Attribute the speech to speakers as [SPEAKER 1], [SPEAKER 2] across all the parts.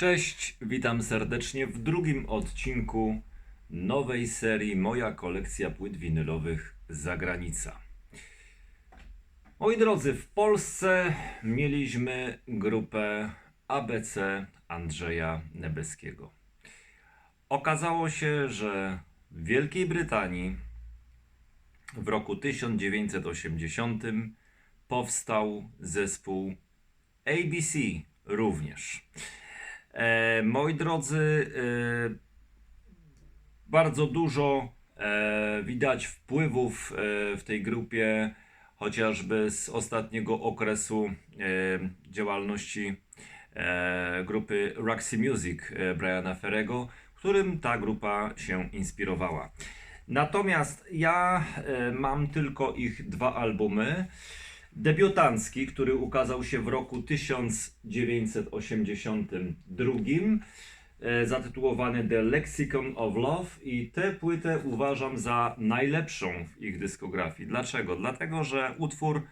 [SPEAKER 1] Cześć, witam serdecznie w drugim odcinku nowej serii Moja kolekcja płyt winylowych Zagranica. Moi drodzy, w Polsce mieliśmy grupę ABC Andrzeja Nebeskiego. Okazało się, że w Wielkiej Brytanii w roku 1980 powstał zespół ABC również. E, moi drodzy, e, bardzo dużo e, widać wpływów w tej grupie, chociażby z ostatniego okresu działalności grupy Roxy Music Briana Ferrego, którym ta grupa się inspirowała. Natomiast ja mam tylko ich dwa albumy. Debiutancki, który ukazał się w roku 1982, e, zatytułowany The Lexicon of Love i tę płytę uważam za najlepszą w ich dyskografii. Dlaczego? Dlatego, że utwór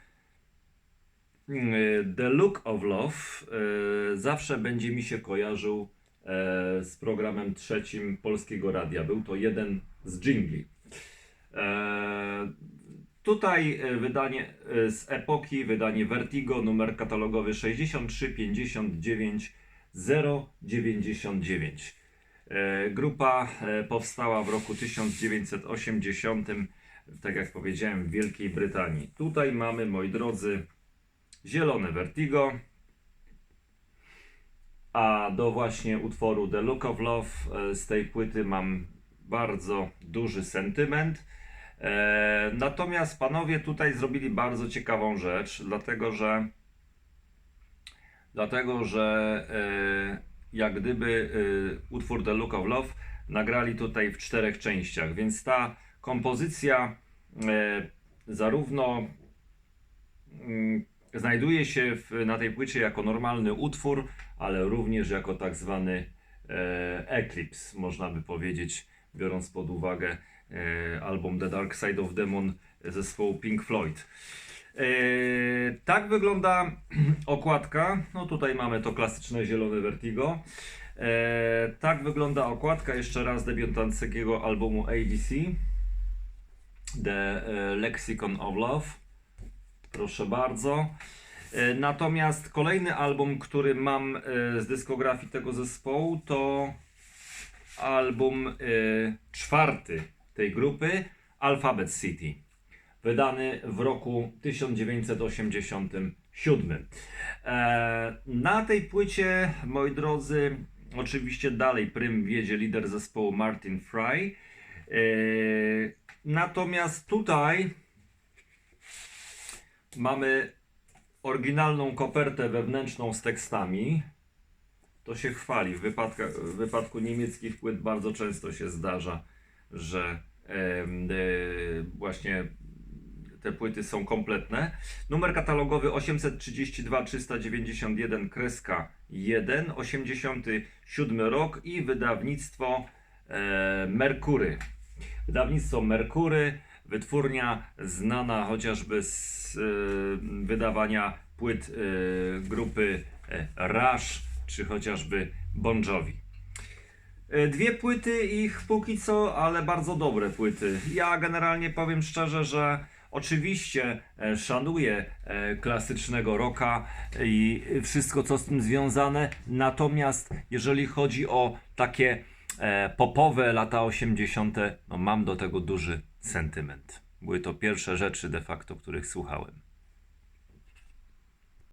[SPEAKER 1] mm, e, The Look of Love e, zawsze będzie mi się kojarzył z programem trzecim Polskiego Radia. Był to jeden z jingli. Tutaj e, wydanie e, z epoki, wydanie Vertigo, numer katalogowy 6359 099. E, Grupa powstała w roku 1980, tak jak powiedziałem, w Wielkiej Brytanii. Tutaj mamy, moi drodzy, zielone Vertigo, a do właśnie utworu The Look of Love z tej płyty mam bardzo duży sentyment. E, natomiast panowie tutaj zrobili bardzo ciekawą rzecz, dlatego że dlatego, że e, jak gdyby e, utwór The Look of Love nagrali tutaj w czterech częściach, więc ta kompozycja zarówno mm, znajduje się w, na tej płycie jako normalny utwór, ale również jako tak zwany e, Eclipse, można by powiedzieć, biorąc pod uwagę album The Dark Side of Demon zespołu Pink Floyd. E, tak wygląda okładka. No tutaj mamy to klasyczne zielone Vertigo. E, tak wygląda okładka jeszcze raz debiutanckiego albumu ABC. The e, Lexicon of Love. Proszę bardzo. E, Natomiast kolejny album, który mam e, z dyskografii tego zespołu, to album e, czwarty tej grupy, Alphabet City, wydany w roku 1987. E, Na tej płycie, moi drodzy, oczywiście dalej prym wiedzie lider zespołu Martin Fry. E, Natomiast tutaj mamy oryginalną kopertę wewnętrzną z tekstami. To się chwali. W, wypadka, w wypadku niemieckich płyt bardzo często się zdarza, że właśnie te płyty są kompletne. Numer katalogowy 832 391 kreska 1, 87 rok i wydawnictwo e, Merkury. Wydawnictwo Merkury, wytwórnia znana chociażby z e, wydawania płyt e, grupy e, Rush czy chociażby Bon Jovi. E, Dwie płyty ich póki co, ale bardzo dobre płyty. Ja generalnie powiem szczerze, że oczywiście e, szanuję e, klasycznego rocka i wszystko co z tym związane, natomiast jeżeli chodzi o takie popowe lata 80., no mam do tego duży sentyment. Były to pierwsze rzeczy de facto, których słuchałem.